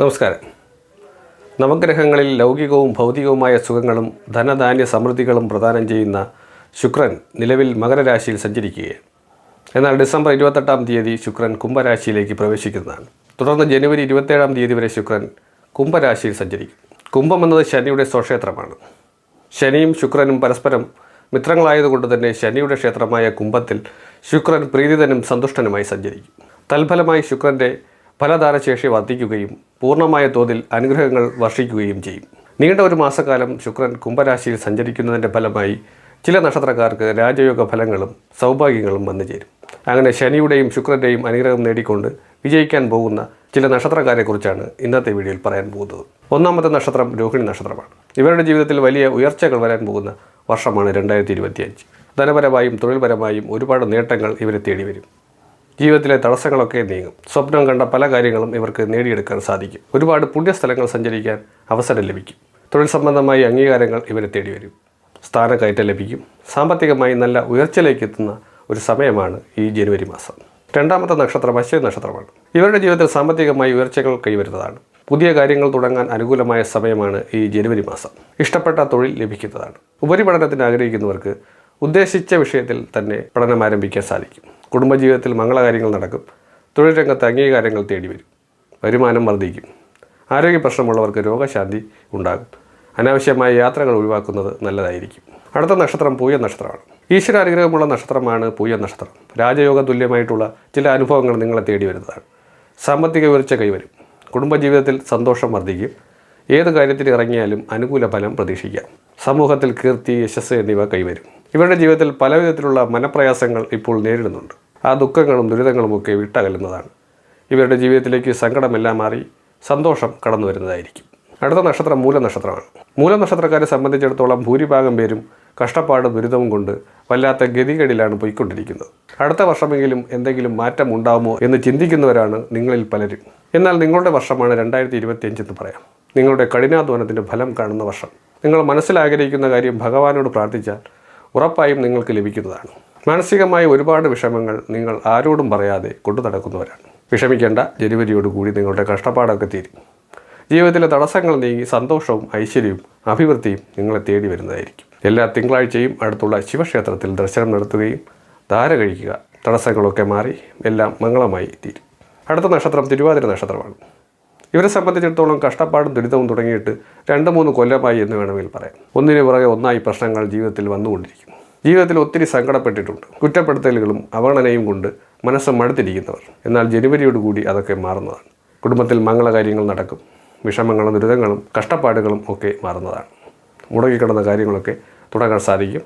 നമസ്കാരം. നവഗ്രഹങ്ങളിൽ ലൗകികവും ഭൗതികവുമായ സുഖങ്ങളും ധനധാന്യ സമൃദ്ധികളും പ്രദാനം ചെയ്യുന്ന ശുക്രൻ നിലവിൽ മകരരാശിയിൽ സഞ്ചരിക്കുകയാണ്. എന്നാൽ ഡിസംബർ ഇരുപത്തെട്ടാം തീയതി ശുക്രൻ കുംഭരാശിയിലേക്ക് പ്രവേശിക്കുന്നതാണ്. തുടർന്ന് ജനുവരി ഇരുപത്തേഴാം തീയതി വരെ ശുക്രൻ കുംഭരാശിയിൽ സഞ്ചരിക്കും. കുംഭം എന്നത് ശനിയുടെ സ്വക്ഷേത്രമാണ്. ശനിയും ശുക്രനും പരസ്പരം മിത്രങ്ങളായതുകൊണ്ട് തന്നെ ശനിയുടെ ക്ഷേത്രമായ കുംഭത്തിൽ ശുക്രൻ പ്രീതിതനും സന്തുഷ്ടനുമായി സഞ്ചരിക്കും. തൽഫലമായി ശുക്രന്റെ ഫലദാനശേഷി വർദ്ധിക്കുകയും പൂർണമായ തോതിൽ അനുഗ്രഹങ്ങൾ വർഷിക്കുകയും ചെയ്യും. നീണ്ട ഒരു മാസക്കാലം ശുക്രൻ കുംഭരാശിയിൽ സഞ്ചരിക്കുന്നതിന്റെ ഫലമായി ചില നക്ഷത്രക്കാർക്ക് രാജയോഗ ഫലങ്ങളും സൗഭാഗ്യങ്ങളും വന്നു ചേരും. അങ്ങനെ ശനിയുടെയും ശുക്രന്റെയും അനുഗ്രഹം നേടിക്കൊണ്ട് വിജയിക്കാൻ പോകുന്ന ചില നക്ഷത്രക്കാരെക്കുറിച്ചാണ് ഇന്നത്തെ വീഡിയോയിൽ പറയാൻ പോകുന്നത്. ഒന്നാമത്തെ നക്ഷത്രം രോഹിണി നക്ഷത്രമാണ്. ഇവരുടെ ജീവിതത്തിൽ വലിയ ഉയർച്ചകൾ വരാൻ പോകുന്ന വർഷമാണ് രണ്ടായിരത്തി ധനപരമായും തൊഴിൽപരമായും ഒരുപാട് നേട്ടങ്ങൾ ഇവരെ തേടി വരും ജീവിതത്തിലെ തടസ്സങ്ങളൊക്കെ നീങ്ങും. സ്വപ്നം കണ്ട പല കാര്യങ്ങളും ഇവർക്ക് നേടിയെടുക്കാൻ സാധിക്കും. ഒരുപാട് പുണ്യസ്ഥലങ്ങൾ സഞ്ചരിക്കാൻ അവസരം ലഭിക്കും. തൊഴിൽ സംബന്ധമായ അംഗീകാരങ്ങൾ ഇവരെ തേടി വരും സ്ഥാനക്കയറ്റം ലഭിക്കും. സാമ്പത്തികമായി നല്ല ഉയർച്ചയിലേക്ക് എത്തുന്ന ഒരു സമയമാണ് ഈ ജനുവരി മാസം. രണ്ടാമത്തെ നക്ഷത്രം അശ്വതി നക്ഷത്രമാണ്. ഇവരുടെ ജീവിതത്തിൽ സാമ്പത്തികമായി ഉയർച്ചകൾ കൈവരുന്നതാണ്. പുതിയ കാര്യങ്ങൾ തുടങ്ങാൻ അനുകൂലമായ സമയമാണ് ഈ ജനുവരി മാസം. ഇഷ്ടപ്പെട്ട തൊഴിൽ ലഭിക്കുന്നതാണ്. ഉപരിപഠനത്തിന് ആഗ്രഹിക്കുന്നവർക്ക് ഉദ്ദേശിച്ച വിഷയത്തിൽ തന്നെ പഠനം ആരംഭിക്കാൻ സാധിക്കും. കുടുംബജീവിതത്തിൽ മംഗളകാര്യങ്ങൾ നടക്കും. തൊഴിൽ രംഗത്ത് അംഗീകാരങ്ങൾ തേടി വരും വരുമാനം വർദ്ധിക്കും. ആരോഗ്യ പ്രശ്നമുള്ളവർക്ക് രോഗശാന്തി ഉണ്ടാകും. അനാവശ്യമായ യാത്രകൾ ഒഴിവാക്കുന്നത് നല്ലതായിരിക്കും. അടുത്ത നക്ഷത്രം പൂയ നക്ഷത്രമാണ്. ഈശ്വര അനുഗ്രഹമുള്ള നക്ഷത്രമാണ് പൂയ നക്ഷത്രം. രാജയോഗ തുല്യമായിട്ടുള്ള ചില അനുഭവങ്ങൾ നിങ്ങളെ തേടി വരുന്നതാണ്. സാമ്പത്തിക ഉയർച്ച കൈവരും. കുടുംബജീവിതത്തിൽ സന്തോഷം വർദ്ധിക്കും. ഏത് കാര്യത്തിൽ ഇറങ്ങിയാലും അനുകൂല ഫലം പ്രതീക്ഷിക്കാം. സമൂഹത്തിൽ കീർത്തി യശസ് എന്നിവ കൈവരും. ഇവരുടെ ജീവിതത്തിൽ പല വിധത്തിലുള്ള മനപ്രയാസങ്ങൾ ഇപ്പോൾ നേരിടുന്നുണ്ട്. ആ ദുഃഖങ്ങളും ദുരിതങ്ങളും ഒക്കെ വിട്ടകലുന്നതാണ്. ഇവരുടെ ജീവിതത്തിലേക്ക് സങ്കടമെല്ലാം മാറി സന്തോഷം കടന്നു വരുന്നതായിരിക്കും. അടുത്ത നക്ഷത്രം മൂലനക്ഷത്രമാണ്. മൂലനക്ഷത്രക്കാരെ സംബന്ധിച്ചിടത്തോളം ഭൂരിഭാഗം പേരും കഷ്ടപ്പാടും ദുരിതവും കൊണ്ട് വല്ലാത്ത ഗതികേടിലാണ് പോയിക്കൊണ്ടിരിക്കുന്നത്. അടുത്ത വർഷമെങ്കിലും എന്തെങ്കിലും മാറ്റം ഉണ്ടാകുമോ എന്ന് ചിന്തിക്കുന്നവരാണ് നിങ്ങളിൽ പലരും. എന്നാൽ നിങ്ങളുടെ വർഷമാണ് രണ്ടായിരത്തി ഇരുപത്തിയഞ്ചെന്ന് പറയാം. നിങ്ങളുടെ കഠിനാധ്വാനത്തിന്റെ ഫലം കാണുന്ന വർഷം. നിങ്ങൾ മനസ്സിലാഗ്രഹിക്കുന്ന കാര്യം ഭഗവാനോട് പ്രാർത്ഥിച്ചാൽ ഉറപ്പായും നിങ്ങൾക്ക് ലഭിക്കുന്നതാണ്. മാനസികമായ ഒരുപാട് വിഷമങ്ങൾ നിങ്ങൾ ആരോടും പറയാതെ കൊണ്ടു നടക്കുന്നവരാണ്. വിഷമിക്കേണ്ട ജനുവരിയോടുകൂടി നിങ്ങളുടെ കഷ്ടപ്പാടൊക്കെ തീരും. ജീവിതത്തിലെ തടസ്സങ്ങൾ നീങ്ങി സന്തോഷവും ഐശ്വര്യവും അഭിവൃദ്ധിയും നിങ്ങളെ തേടി വരുന്നതായിരിക്കും. എല്ലാ തിങ്കളാഴ്ചയും അടുത്തുള്ള ശിവക്ഷേത്രത്തിൽ ദർശനം നടത്തുകയും ധാര കഴിക്കുക. തടസ്സങ്ങളൊക്കെ മാറി എല്ലാം മംഗളമായി തീരും. അടുത്ത നക്ഷത്രം തിരുവാതിര നക്ഷത്രമാണ്. ഇവരെ സംബന്ധിച്ചിടത്തോളം കഷ്ടപ്പാടും ദുരിതവും തുടങ്ങിയിട്ട് രണ്ട് മൂന്ന് കൊല്ലമായി എന്ന് വേണമെങ്കിൽ പറയാം. ഒന്നിനു പുറകെ ഒന്നായി പ്രശ്നങ്ങൾ ജീവിതത്തിൽ വന്നുകൊണ്ടിരിക്കുന്നു. ജീവിതത്തിൽ ഒത്തിരി സങ്കടപ്പെട്ടിട്ടുണ്ട്. കുറ്റപ്പെടുത്തലുകളും അവഗണനയും കൊണ്ട് മനസ്സ് മടുത്തിരിക്കുന്നവർ. എന്നാൽ ജനുവരിയോടുകൂടി അതൊക്കെ മാറുന്നതാണ്. കുടുംബത്തിൽ മംഗളകാര്യങ്ങൾ നടക്കും. വിഷമങ്ങളും ദുരിതങ്ങളും കഷ്ടപ്പാടുകളും ഒക്കെ മാറുന്നതാണ്. മുടങ്ങിക്കിടന്ന കാര്യങ്ങളൊക്കെ തുടങ്ങാൻ സാധിക്കും.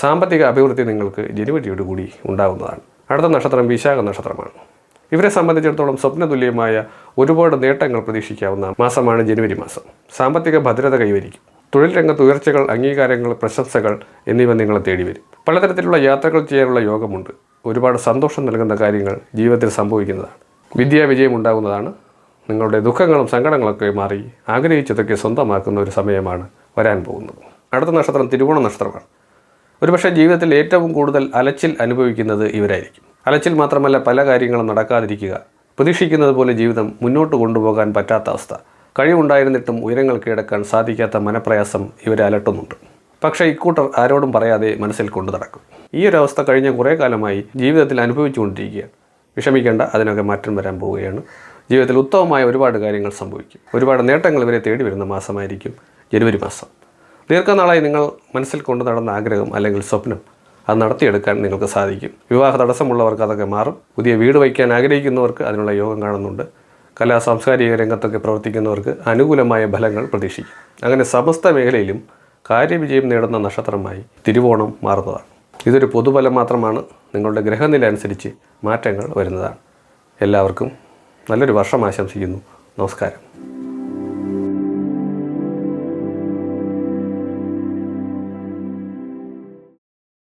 സാമ്പത്തിക അഭിവൃദ്ധി നിങ്ങൾക്ക് ജനുവരിയോടുകൂടി ഉണ്ടാകുന്നതാണ് അടുത്ത നക്ഷത്രം വിശാഖ നക്ഷത്രമാണ്. ഇവരെ സംബന്ധിച്ചിടത്തോളം സ്വപ്നതുല്യമായ ഒരുപാട് നേട്ടങ്ങൾ പ്രതീക്ഷിക്കാവുന്ന മാസമാണ് ജനുവരി മാസം. സാമ്പത്തിക ഭദ്രത കൈവരിക്കും. തൊഴിൽ രംഗത്ത് ഉയർച്ചകൾ അംഗീകാരങ്ങൾ പ്രശംസകൾ എന്നിവ നിങ്ങളെ തേടി വരും പലതരത്തിലുള്ള യാത്രകൾ ചെയ്യാനുള്ള യോഗമുണ്ട്. ഒരുപാട് സന്തോഷം നൽകുന്ന കാര്യങ്ങൾ ജീവിതത്തിൽ സംഭവിക്കുന്നതാണ്. വിദ്യാവിജയം ഉണ്ടാകുന്നതാണ്. നിങ്ങളുടെ ദുഃഖങ്ങളും സങ്കടങ്ങളൊക്കെ മാറി ആഗ്രഹിച്ചതൊക്കെ സ്വന്തമാക്കുന്ന ഒരു സമയമാണ് വരാൻ പോകുന്നത്. അടുത്ത നക്ഷത്രം തിരുവോണ നക്ഷത്രമാണ്. ഒരുപക്ഷെ ജീവിതത്തിൽ ഏറ്റവും കൂടുതൽ അലച്ചിൽ അനുഭവിക്കുന്നത് ഇവരായിരിക്കും. അലച്ചിൽ മാത്രമല്ല പല കാര്യങ്ങളും നടക്കാതിരിക്കുക. പ്രതീക്ഷിക്കുന്നത് പോലെ ജീവിതം മുന്നോട്ട് കൊണ്ടുപോകാൻ പറ്റാത്ത അവസ്ഥ. കഴിവുണ്ടായിരുന്നിട്ടും ഉയരങ്ങൾ കീഴടക്കാൻ സാധിക്കാത്ത മനപ്രയാസം ഇവരെ അലട്ടുന്നുണ്ട്. പക്ഷേ ഇക്കൂട്ടർ ആരോടും പറയാതെ മനസ്സിൽ കൊണ്ടു നടക്കും. ഈ ഒരു അവസ്ഥ കഴിഞ്ഞ കുറേ കാലമായി ജീവിതത്തിൽ അനുഭവിച്ചുകൊണ്ടിരിക്കുകയാണ് വിഷമിക്കേണ്ട അതിനൊക്കെ മാറ്റം വരാൻ പോവുകയാണ്. ജീവിതത്തിൽ ഉത്തമമായ ഒരുപാട് കാര്യങ്ങൾ സംഭവിക്കും. ഒരുപാട് നേട്ടങ്ങൾ ഇവരെ തേടി വരുന്ന മാസമായിരിക്കും ജനുവരി മാസം. ദീർഘനാളായി നിങ്ങൾ മനസ്സിൽ കൊണ്ടു നടന്ന ആഗ്രഹം അല്ലെങ്കിൽ സ്വപ്നം അത് നടത്തിയെടുക്കാൻ നിങ്ങൾക്ക് സാധിക്കും. വിവാഹ തടസ്സമുള്ളവർക്ക് അതൊക്കെ മാറും. പുതിയ വീട് വയ്ക്കാൻ ആഗ്രഹിക്കുന്നവർക്ക് അതിനുള്ള യോഗം കാണുന്നുണ്ട്. കലാ സാംസ്കാരിക രംഗത്തൊക്കെ പ്രവർത്തിക്കുന്നവർക്ക് അനുകൂലമായ ഫലങ്ങൾ പ്രതീക്ഷിക്കും. അങ്ങനെ സമസ്ത മേഖലയിലും കാര്യവിജയം നേടുന്ന നക്ഷത്രമായി തിരുവോണം മാറുന്നതാണ്. ഇതൊരു പൊതുഫലം മാത്രമാണ്. നിങ്ങളുടെ ഗ്രഹനില അനുസരിച്ച് മാറ്റങ്ങൾ വരുന്നതാണ്. എല്ലാവർക്കും നല്ലൊരു വർഷം ആശംസിക്കുന്നു. നമസ്കാരം.